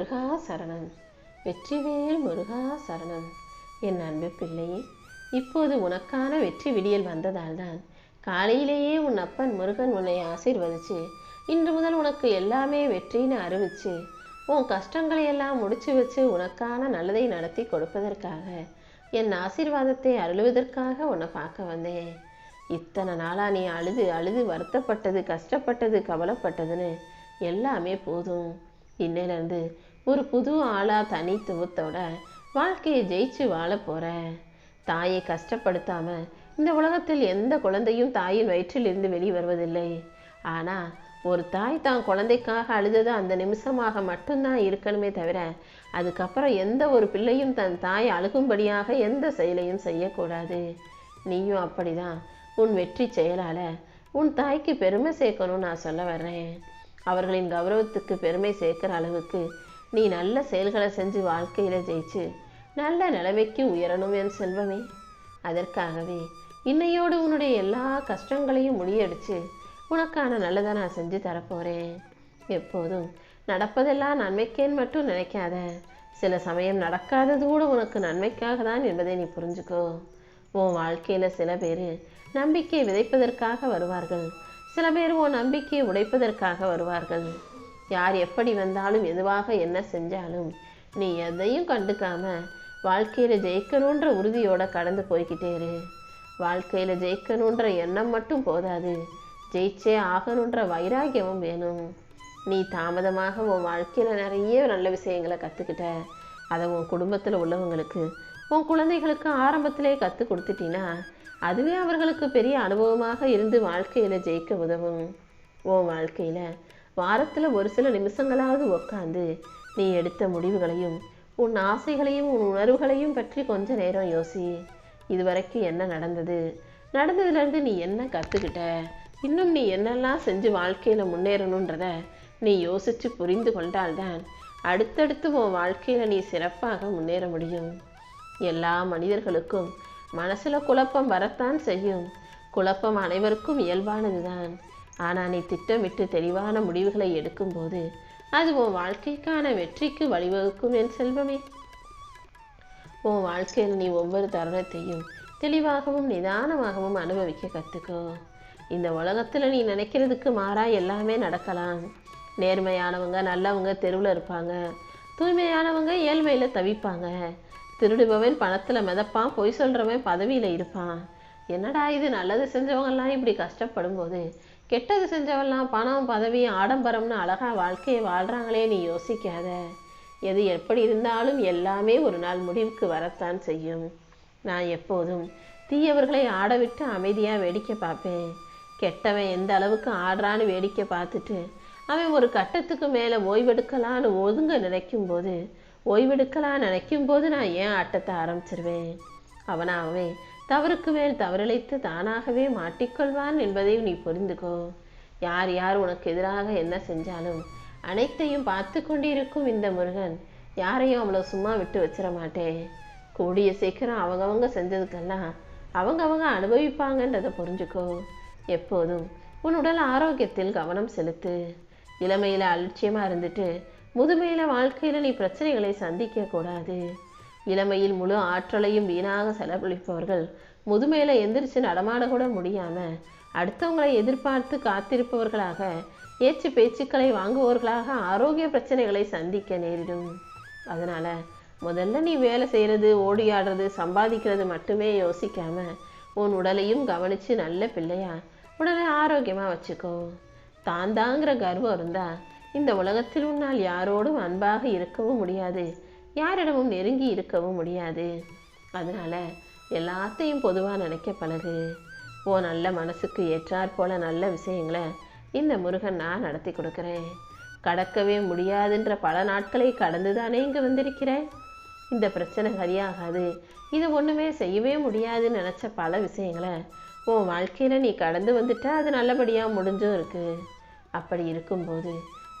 முருகா சரணன் வெற்றிவேல் முருகா சரணன் என் அன்பு பிள்ளையே இப்போது உனக்கான வெற்றி விடியல் வந்ததால்தான் காலையிலேயே உன் அப்பன் முருகன் உன்னை ஆசீர்வதிச்சு இன்று முதல் உனக்கு எல்லாமே வெற்றின்னு அறிவிச்சு உன் கஷ்டங்களை எல்லாம் முடிச்சு வச்சு உனக்கான நல்லதை நடத்தி கொடுப்பதற்காக என் ஆசீர்வாதத்தை அருளுவதற்காக உன்னை பார்க்க வந்தேன். இத்தனை நாளா நீ அழுது அழுது வருத்தப்பட்டது கஷ்டப்பட்டது கவலைப்பட்டதுன்னு எல்லாமே போதும். இன்னையிலேருந்து ஒரு புது ஆளாக தனித்துவத்தோட வாழ்க்கையை ஜெயிச்சு வாழ போகிற தாயை கஷ்டப்படுத்தாம இந்த உலகத்தில் எந்த குழந்தையும் தாயின் வயிற்றிலிருந்து வெளியே வருவதில்லை. ஆனால் ஒரு தாய் தான் குழந்தைக்காக அழுதது அந்த நிமிஷமாக மட்டும்தான் இருக்கணுமே தவிர அதுக்கப்புறம் எந்த ஒரு பிள்ளையும் தன் தாய் அழுகும்படியாக எந்த செயலையும் செய்யக்கூடாது. நீயும் அப்படிதான். உன் வெற்றி செயலால உன் தாய்க்கு பெருமை சேர்க்கணும்னு நான் சொல்ல வர்றேன். அவர்களின் கௌரவத்துக்கு பெருமை சேர்க்குற அளவுக்கு நீ நல்ல செயல்களை செஞ்சு வாழ்க்கையில் ஜெயிச்சு நல்ல நிலைமைக்கு உயரணும் என் செல்வமே. அதற்காகவே இன்னையோடு உன்னுடைய எல்லா கஷ்டங்களையும் முறியடிச்சு உனக்கான நல்லதை நான் செஞ்சு தரப்போகிறேன் எப்போதும் நடப்பதெல்லாம் நன்மைக்கேன்னு மட்டும் நினைக்காத. சில சமயம் நடக்காதது கூட உனக்கு நன்மைக்காக தான் என்பதை நீ புரிஞ்சுக்கோ. உன் வாழ்க்கையில் சில பேர் நம்பிக்கையை விதைப்பதற்காக வருவார்கள். சில பேர் உன் நம்பிக்கையை உடைப்பதற்காக வருவார்கள். யார் எப்படி வந்தாலும் எதுவாக என்ன செஞ்சாலும் நீ எதையும் கண்டுக்காம வாழ்க்கையில் ஜெயிக்கணுன்ற உறுதியோட கடந்து போய்கிட்டே இரு. வாழ்க்கையில் ஜெயிக்கணுன்ற எண்ணம் மட்டும் போதாது. ஜெயிச்சே ஆகணுன்ற வைராக்கியமும் வேணும். நீ தாமதமாக உன் வாழ்க்கையில் நிறைய நல்ல விஷயங்களை கற்றுக்கிட்ட அதை உன் குடும்பத்தில் உள்ளவங்களுக்கு உன் குழந்தைகளுக்கு ஆரம்பத்திலே கற்றுக் கொடுத்துட்டீன்னா அதுவே அவர்களுக்கு பெரிய அனுபவமாக இருந்து வாழ்க்கையில் ஜெயிக்க உதவும். உன் வாழ்க்கையில் வாரத்தில் ஒரு சில நிமிஷங்களாவது உட்காந்து நீ எடுத்த முடிவுகளையும் உன் ஆசைகளையும் உன் உணர்வுகளையும் பற்றி கொஞ்ச நேரம் யோசி. இதுவரைக்கும் என்ன நடந்தது? நடந்ததுலேருந்து நீ என்ன கற்றுக்கிட்ட இன்னும் நீ என்னெல்லாம் செஞ்சு வாழ்க்கையில் முன்னேறணுன்றத நீ யோசித்து புரிந்து கொண்டால்தான் அடுத்தடுத்து உன் வாழ்க்கையில் நீ சிறப்பாக முன்னேற முடியும். எல்லா மனிதர்களுக்கும் மனசில் குழப்பம் வரத்தான் செய்யும். குழப்பம் அனைவருக்கும் இயல்பானதுதான். ஆனால் நீ திட்டமிட்டு தெளிவான முடிவுகளை எடுக்கும்போது அது உன் வாழ்க்கைக்கான வெற்றிக்கு வழிவகுக்கும் என் செல்வமே. உன் வாழ்க்கையில் நீ ஒவ்வொரு தருணத்தையும் தெளிவாகவும் நிதானமாகவும் அனுபவிக்க கற்றுக்கோ இந்த உலகத்தில் நீ நினைக்கிறதுக்கு மாறா எல்லாமே நடக்கலாம். நேர்மையானவங்க நல்லவங்க தெருவில் இருப்பாங்க. தூய்மையானவங்க ஏழ்மையில் தவிப்பாங்க. திருடுபவன் பணத்தில் மிதப்பான் பொய் சொல்கிறவன் பதவியில் இருப்பான். என்னடா இது நல்லது செஞ்சவங்கெல்லாம் இப்படி கஷ்டப்படும் போது கெட்டது செஞ்சவெல்லாம் பணம் பதவி ஆடம்பரம்னு அழகாக வாழ்க்கையை வாழ்கிறாங்களே நீ யோசிக்காத. எது எப்படி இருந்தாலும் எல்லாமே ஒரு நாள் முடிவுக்கு வரத்தான் செய்யும். நான் எப்போதும் தீயவர்களை ஆடவிட்டு அமைதியாக வேடிக்கை பார்ப்பேன். கெட்டவன் எந்த அளவுக்கு ஆடுறான்னு வேடிக்கை பார்த்துட்டு அவன் ஒரு கட்டத்துக்கு மேலே ஓய்வெடுக்கலான்னு ஒதுங்க நினைக்கும் போது ஓய்வெடுக்கலாம் நினைக்கும் போது நான் ஏன் ஆட்டத்தை ஆரம்பிச்சிருவேன்? அவனாகவே தவறுக்கு மேல் தவறிழைத்து தானாகவே மாட்டிக்கொள்வான் என்பதையும் நீ புரிந்துக்கோ யார் யார் உனக்கு எதிராக என்ன செஞ்சாலும் அனைத்தையும் பார்த்து கொண்டிருக்கும் இந்த முருகன் யாரையும் அவ்வளோ சும்மா விட்டு வச்சிட மாட்டேன் கூடிய சீக்கிரம் அவங்கவங்க செஞ்சதுக்கெல்லாம் அவங்கவங்க அனுபவிப்பாங்கன்றதை புரிஞ்சுக்கோ. எப்போதும் உன் உடல் ஆரோக்கியத்தில் கவனம் செலுத்து. இளமையில் அலட்சியமாக இருந்துட்டு முதுமையில வாழ்க்கையில் நீ பிரச்சனைகளை சந்திக்கக்கூடாது இளமையில் முழு ஆற்றலையும் வீணாக செலவழிப்பவர்கள் முதுமையில் எந்திரிச்சு நடமாட கூட முடியாமல் அடுத்தவங்களை எதிர்பார்த்து காத்திருப்பவர்களாக ஏச்சு பேச்சுக்களை வாங்குபவர்களாக ஆரோக்கிய பிரச்சனைகளை சந்திக்க நேரிடும். அதனால் முதல்ல நீ வேலை செய்யறது ஓடி ஆடுறது சம்பாதிக்கிறது மட்டுமே யோசிக்காம உன் உடலையும் கவனித்து நல்ல பிள்ளையா உடலை ஆரோக்கியமாக வச்சுக்கோ. தாந்தாங்கிற கர்வம் இருந்தால் இந்த உலகத்தில் உன்னால் யாரோடும் அன்பாக இருக்கவும் முடியாது. யாரிடமும் நெருங்கி இருக்கவும் முடியாது. அதனால் எல்லாத்தையும் பொதுவாக நினைக்க பழகு. ஓ நல்ல மனசுக்கு ஏற்றாற் போல நல்ல விஷயங்களை இந்த முருகன் நான் நடத்தி கொடுக்குறேன். கடக்கவே முடியாதுன்ற பல நாட்களை கடந்து தானே இங்கே வந்திருக்கிறேன் இந்த பிரச்சனை சரியாகாது. இது ஒன்றுமே செய்யவே முடியாதுன்னு நினச்ச பல விஷயங்களை உன் வாழ்க்கையில் நீ கடந்து வந்துட்டா அது நல்லபடியாக முடிஞ்சும் இருக்கு. அப்படி இருக்கும்போது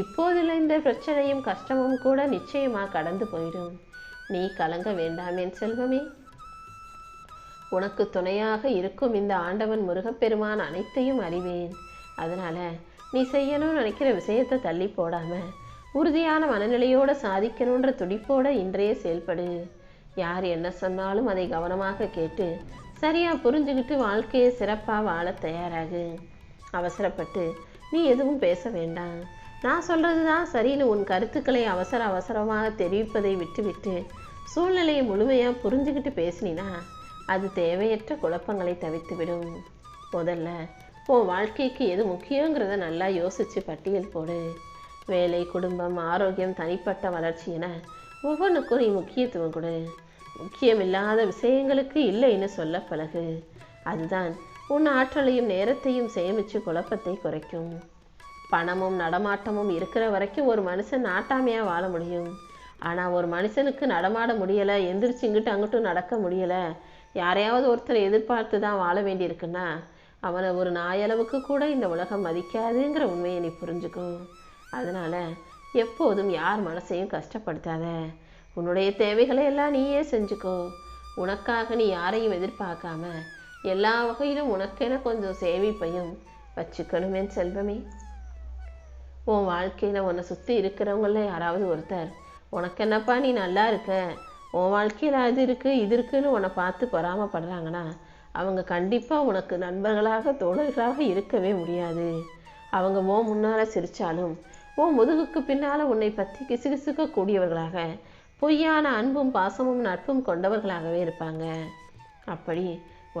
இப்போதுள்ள இந்த பிரச்சனையும் கஷ்டமும் கூட நிச்சயமாக கடந்து போயிடும். நீ கலங்க வேண்டாமேன் செல்வமே. உனக்கு துணையாக இருக்கும் இந்த ஆண்டவன் முருகப்பெருமான் அனைத்தையும் அறிவேன். அதனால் நீ செய்யணும்னு நினைக்கிற விஷயத்தை தள்ளி போடாமல் உறுதியான மனநிலையோடு சாதிக்கணுன்ற துடிப்போடு இன்றைய செயல்படு. யார் என்ன சொன்னாலும் அதை கவனமாக கேட்டு சரியாக புரிஞ்சுக்கிட்டு வாழ்க்கையை சிறப்பாக வாழ தயாராகு. அவசரப்பட்டு நீ எதுவும் பேச வேண்டாம். நான் சொல்கிறது தான் சரின்னு உன் கருத்துக்களை அவசர அவசரமாக தெரிவிப்பதை விட்டுவிட்டு சூழ்நிலையை முழுமையாக புரிஞ்சுக்கிட்டு பேசினா அது தேவையற்ற குழப்பங்களை தவிர்த்துவிடும். முதல்ல உன் வாழ்க்கைக்கு எது முக்கியங்கிறத நல்லா யோசித்து பட்டியல் போடு. வேலை குடும்பம் ஆரோக்கியம் தனிப்பட்ட வளர்ச்சி என ஒவ்வொன்றுக்கும் நீ முக்கியத்துவம் கொடு. முக்கியமில்லாத விஷயங்களுக்கு இல்லைன்னு சொல்ல பழகு. அதுதான் உன் ஆற்றலையும் நேரத்தையும் சேமித்து குழப்பத்தை குறைக்கும். பணமும் நடமாட்டமும் இருக்கிற வரைக்கும் ஒரு மனுஷன் நாட்டாமையாக வாழ முடியும். ஆனால் ஒரு மனுஷனுக்கு நடமாட முடியலை எந்திரிச்சு இங்கிட்டு அங்கிட்டும் நடக்க முடியலை யாரையாவது ஒருத்தரை எதிர்பார்த்து தான் வாழ வேண்டியிருக்குன்னா அவனை ஒரு நாயளவுக்கு கூட இந்த உலகம் மதிக்காதுங்கிற உண்மையை நீ புரிஞ்சுக்கோ. அதனால் எப்போதும் யார் மனசையும் கஷ்டப்படுத்தாத. உன்னுடைய தேவைகளை எல்லாம் நீயே செஞ்சுக்கோ. உனக்காக நீ யாரையும் எதிர்பார்க்காம எல்லா வகையிலும் உனக்கென கொஞ்சம் சேமிப்பையும் வச்சுக்கணுமே செல்வமே. உன் வாழ்க்கையில் உன்னை சுற்றி இருக்கிறவங்கள யாராவது ஒருத்தர் உனக்கு என்னப்பா நீ நல்லா இருக்க? உன் வாழ்க்கையில் அது இருக்குது இது இருக்குன்னு உன்னை பார்த்து பொறாமப்படுறாங்கன்னா அவங்க கண்டிப்பாக உனக்கு நண்பர்களாக தோழர்களாக இருக்கவே முடியாது. அவங்க ஓ முன்னால் சிரித்தாலும் ஓ முதுகுக்கு பின்னால் உன்னை பற்றி கிசுகிசுக்க கூடியவர்களாக பொய்யான அன்பும் பாசமும் நட்பும் கொண்டவர்களாகவே இருப்பாங்க. அப்படி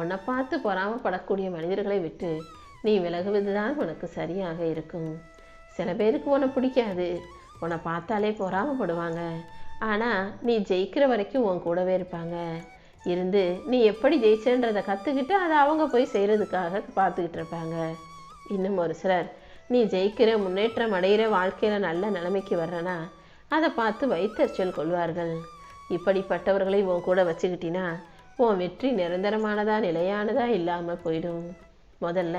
உன்னை பார்த்து பொறாமப்படக்கூடிய மனிதர்களை விட்டு நீ விலகுவதுதான் உனக்கு சரியாக இருக்கும். சில பேருக்கு உன்னை பிடிக்காது. உன்னை பார்த்தாலே பொறாமப்படுவாங்க. ஆனால் நீ ஜெயிக்கிற வரைக்கும் உன் கூடவே இருப்பாங்க. இருந்து நீ எப்படி ஜெயிச்சன்றதை கற்றுக்கிட்டு அதை அவங்க போய் செய்கிறதுக்காக பார்த்துக்கிட்டு இருப்பாங்க. இன்னும் ஒரு சிலர் நீ ஜெயிக்கிற முன்னேற்றம் அடைகிற வாழ்க்கையில் நல்ல நிலைமைக்கு வர்றனா அதை பார்த்து வைத்தறிச்சல் கொள்வார்கள். இப்படிப்பட்டவர்களை உன் கூட வச்சுக்கிட்டினா உன் வெற்றி நிரந்தரமானதா நிலையானதா இல்லாமல் போயிடும். முதல்ல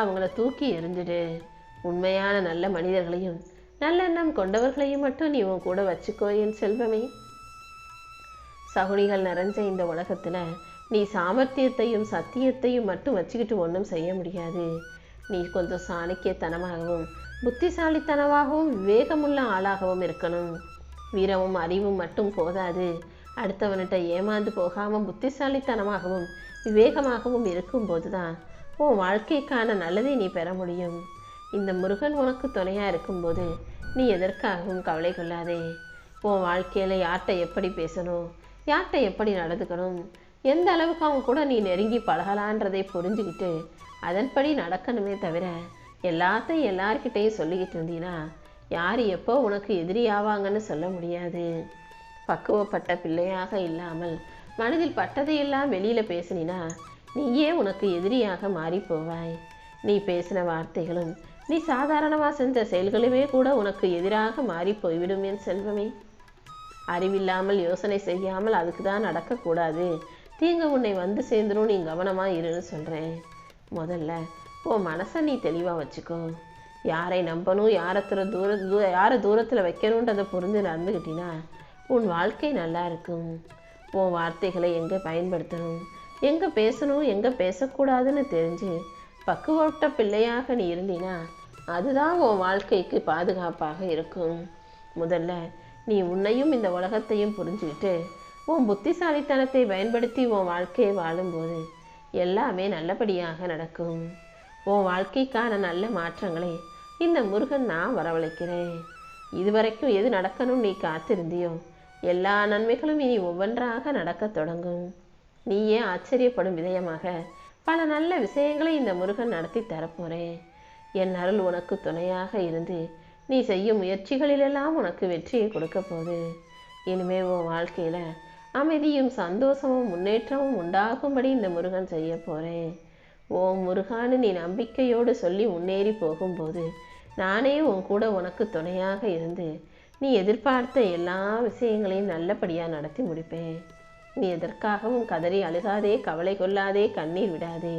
அவங்கள தூக்கி எறிஞ்சிடு. உண்மையான நல்ல மனிதர்களையும் நல்லெண்ணம் கொண்டவர்களையும் மட்டும் நீ உன் கூட வச்சுக்கோ என் செல்வமே. சகுனிகள் நிறைஞ்ச இந்த உலகத்தில் நீ சாமர்த்தியத்தையும் சத்தியத்தையும் மட்டும் வச்சுக்கிட்டு ஒன்றும் செய்ய முடியாது. நீ கொஞ்சம் சாணக்கியத்தனமாகவும் புத்திசாலித்தனமாகவும் விவேகமுள்ள ஆளாகவும் இருக்கணும். வீரமும் அறிவும் மட்டும் போதாது. அடுத்தவன்கிட்ட ஏமாந்து போகாமல் புத்திசாலித்தனமாகவும் விவேகமாகவும் இருக்கும்போது தான் உன் வாழ்க்கைக்கான நல்லதை நீ பெற முடியும். இந்த முருகன் உனக்கு துணையாக இருக்கும்போது நீ எதற்காகவும் கவலை கொள்ளாதே. உன் வாழ்க்கையில் யார்கிட்ட எப்படி பேசணும் யார்கிட்ட எப்படி நடந்துக்கணும் எந்த அளவுக்கு அவங்க கூட நீ நெருங்கி பழகலான்றதை புரிஞ்சுக்கிட்டு அதன்படி நடக்கணுமே தவிர எல்லாத்தையும் எல்லார்கிட்டையும் சொல்லிக்கிட்டு இருந்தீன்னா யார் எப்போ உனக்கு எதிரி ஆவாங்கன்னு சொல்ல முடியாது. பக்குவப்பட்ட பிள்ளையாக இல்லாமல் மனதில் பட்டதையெல்லாம் வெளியில் பேசினா நீயே உனக்கு எதிரியாக மாறி போவாய். நீ பேசின வார்த்தைகளும் நீ சாதாரணமாக செஞ்ச செயல்களுமே கூட உனக்கு எதிராக மாறி போய்விடும் என் செல்வமே. அறிவில்லாமல் யோசனை செய்யாமல் அதுக்கு தான் நடக்கக்கூடாது. தீங்கு உன்னை வந்து சேர்ந்துரும் நீ கவனமாக இருன்னு சொல்கிறேன் முதல்ல உன் மனசை நீ தெளிவாக வச்சுக்கோ. யாரை நம்பணும் யாரத்துல தூர தூ யாரை தூரத்தில் வைக்கணுன்றதை புரிஞ்சு நடந்துக்கிட்டினா உன் வாழ்க்கை நல்லா இருக்கும். உன் வார்த்தைகளை எங்கே பயன்படுத்தணும் எங்கே பேசணும் எங்கே பேசக்கூடாதுன்னு தெரிஞ்சு பக்குவட்ட பிள்ளையாக நீ இருந்தீன்னா அதுதான் உன் வாழ்க்கைக்கு பாதுகாப்பாக இருக்கும். முதல்ல நீ உன்னையும் இந்த உலகத்தையும் புரிஞ்சுக்கிட்டு உன் புத்திசாலித்தனத்தை பயன்படுத்தி உன் வாழ்க்கையை வாழும்போது எல்லாமே நல்லபடியாக நடக்கும். உன் வாழ்க்கைக்கான நல்ல மாற்றங்களை இந்த முருகன் நான் வரவழைக்கிறேன். இதுவரைக்கும் எது நடக்கணும் நீ காத்திருந்தியோ எல்லா நன்மைகளும் இனி ஒவ்வொன்றாக நடக்கத் தொடங்கும். நீயே ஆச்சரியப்படும் விதயமாக பல நல்ல விஷயங்களை இந்த முருகன் நடத்தி தரப்போறேன். என் அருள் உனக்கு துணையாக இருந்து நீ செய்யும் முயற்சிகளிலெல்லாம் உனக்கு வெற்றியை கொடுக்க போகுது. இனிமே உன் வாழ்க்கையில் அமைதியும் சந்தோஷமும் முன்னேற்றமும் உண்டாகும்படி இந்த முருகன் செய்ய போகிறேன் ஓம் முருகான்னு நீ நம்பிக்கையோடு சொல்லி முன்னேறி போகும்போது நானே உன் கூட உனக்கு துணையாக இருந்து நீ எதிர்பார்த்த எல்லா விஷயங்களையும் நல்லபடியாக நடத்தி முடிப்பேன். நீ எதற்காகவும் கதறி அழுகாதே கவலை கொள்ளாதே கண்ணீர் விடாதே.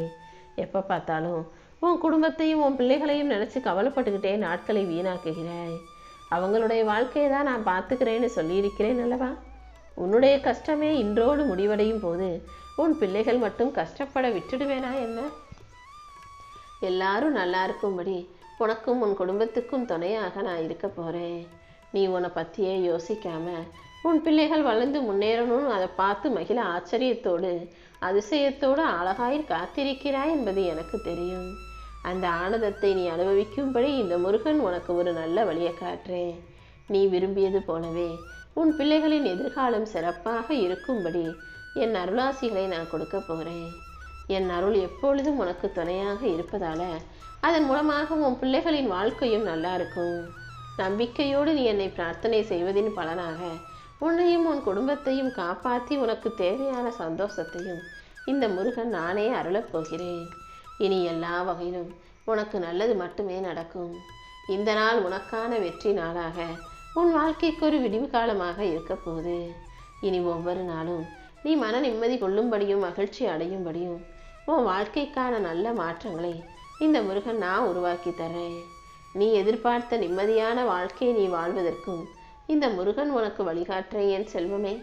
எப்போ பார்த்தாலும் உன் குடும்பத்தையும் உன் பிள்ளைகளையும் நினச்சி கவலைப்பட்டுக்கிட்டே நாட்களை வீணாக்குகிறாய். அவங்களுடைய வாழ்க்கையை தான் நான் பார்த்துக்கிறேன்னு சொல்லியிருக்கிறேன் அல்லவா? உன்னுடைய கஷ்டமே இன்றோடு முடிவடையும் போது உன் பிள்ளைகள் மட்டும் கஷ்டப்பட விட்டுடுவேனா என்ன? எல்லாரும் நல்லா இருக்கும்படி உனக்கும் உன் குடும்பத்துக்கும் துணையாக நான் இருக்க போகிறேன் நீ உன்னை பற்றியே யோசிக்காம உன் பிள்ளைகள் வளர்ந்து முன்னேறணும்னு அதை பார்த்து மகிழ ஆச்சரியத்தோடு அதிசயத்தோடு அழகாய் காத்திருக்கிறாய் என்பது எனக்கு தெரியும். அந்த ஆனந்தத்தை நீ அனுபவிக்கும்படி இந்த முருகன் உனக்கு ஒரு நல்ல வழியை காட்டுறேன் நீ விரும்பியது போலவே உன் பிள்ளைகளின் எதிர்காலம் சிறப்பாக இருக்கும்படி என் அருளாசிகளை நான் கொடுக்க போகிறேன். என் அருள் எப்பொழுதும் உனக்கு துணையாக இருப்பதால அதன் மூலமாக உன் பிள்ளைகளின் வாழ்க்கையும் நல்லா இருக்கும். நம்பிக்கையோடு நீ என்னை பிரார்த்தனை செய்வதின் பலனாக உன்னையும் உன் குடும்பத்தையும் காப்பாற்றி உனக்கு தேவையான சந்தோஷத்தையும் இந்த முருகன் நானே அருளப் போகிறேன். இனி எல்லா வகையிலும் உனக்கு நல்லது மட்டுமே நடக்கும். இந்த நாள் உனக்கான வெற்றி நாளாக உன் வாழ்க்கைக்கு ஒரு விடிவு காலமாக இருக்க போகுது. இனி ஒவ்வொரு நாளும் நீ மன நிம்மதி கொள்ளும்படியும் மகிழ்ச்சி அடையும்படியும் உன் வாழ்க்கைக்கான நல்ல மாற்றங்களை இந்த முருகன் நான் உருவாக்கி தரேன் நீ எதிர்பார்த்த நிம்மதியான வாழ்க்கையை நீ வாழ்வதற்கும் இந்த முருகன் உனக்கு வழிகாட்டுறேன் என் செல்வமே.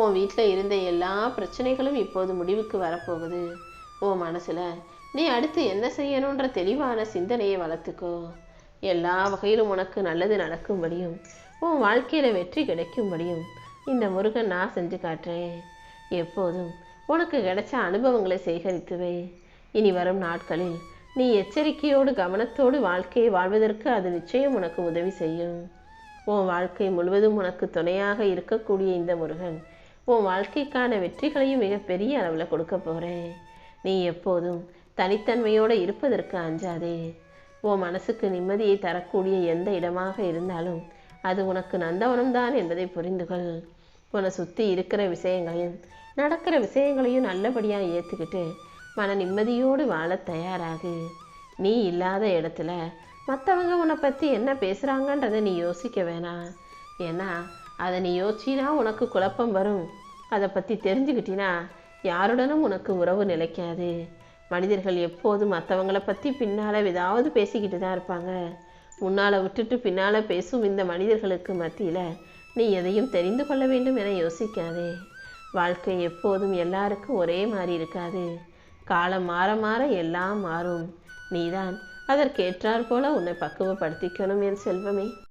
உன் வீட்டில் இருந்த எல்லா பிரச்சனைகளும் இப்போது முடிவுக்கு வரப்போகுது. உன் மனசில் நீ அடுத்து என்ன செய்யணுன்ற தெளிவான சிந்தனையை வளர்த்துக்கோ. எல்லா வகையிலும் உனக்கு நல்லது நடக்கும்படியும் உன் வாழ்க்கையில் வெற்றி கிடைக்கும்படியும் இந்த முருகன் நான் செஞ்சு காட்டுறேன். எப்போதும் உனக்கு கிடைச்ச அனுபவங்களை சேகரித்துவே. இனி வரும் நாட்களில் நீ எச்சரிக்கையோடு கவனத்தோடு வாழ்க்கையை வாழ்வதற்கு அது நிச்சயம் உனக்கு உதவி செய்யும். உன் வாழ்க்கை முழுவதும் உனக்கு துணையாக இருக்கக்கூடிய இந்த முருகன் உன் வாழ்க்கைக்கான வெற்றிகளையும் மிகப்பெரிய அளவில் கொடுக்க போகிறேன் நீ எப்போதும் தனித்தன்மையோடு இருப்பதற்கு அஞ்சாதே. உன் மனசுக்கு நிம்மதியை தரக்கூடிய எந்த இடமாக இருந்தாலும் அது உனக்கு நந்தவனம்தான் என்பதை புரிந்துகொள். உன்னை சுற்றி இருக்கிற விஷயங்களையும் நடக்கிற விஷயங்களையும் நல்லபடியாக ஏற்றுக்கிட்டு மன நிம்மதியோடு வாழ தயாராகு. நீ இல்லாத இடத்துல மற்றவங்க உன்னை பற்றி என்ன பேசுகிறாங்கன்றதை நீ யோசிக்க வேணாம் ஏன்னா அதை நீ யோசிச்சினா உனக்கு குழப்பம் வரும். அதை பற்றி தெரிஞ்சுக்கிட்டினா யாருடனும் உனக்கு உறவு நிலைக்காது. மனிதர்கள் எப்போதும் மற்றவங்கள பற்றி பின்னால் ஏதாவது பேசிக்கிட்டு தான் இருப்பாங்க. முன்னால் விட்டுட்டு பின்னால் பேசும் இந்த மனிதர்களுக்கு மத்தியில் நீ எதையும் தெரிந்து கொள்ள வேண்டும் என யோசிக்காதே. வாழ்க்கை எப்போதும் எல்லாருக்கும் ஒரே மாதிரி இருக்காது. காலம் மாற மாற எல்லாம் மாறும். நீதான் அதற்கேற்றாற் போல உன்னை பக்குவப்படுத்திக்கணும் என் செல்வமே.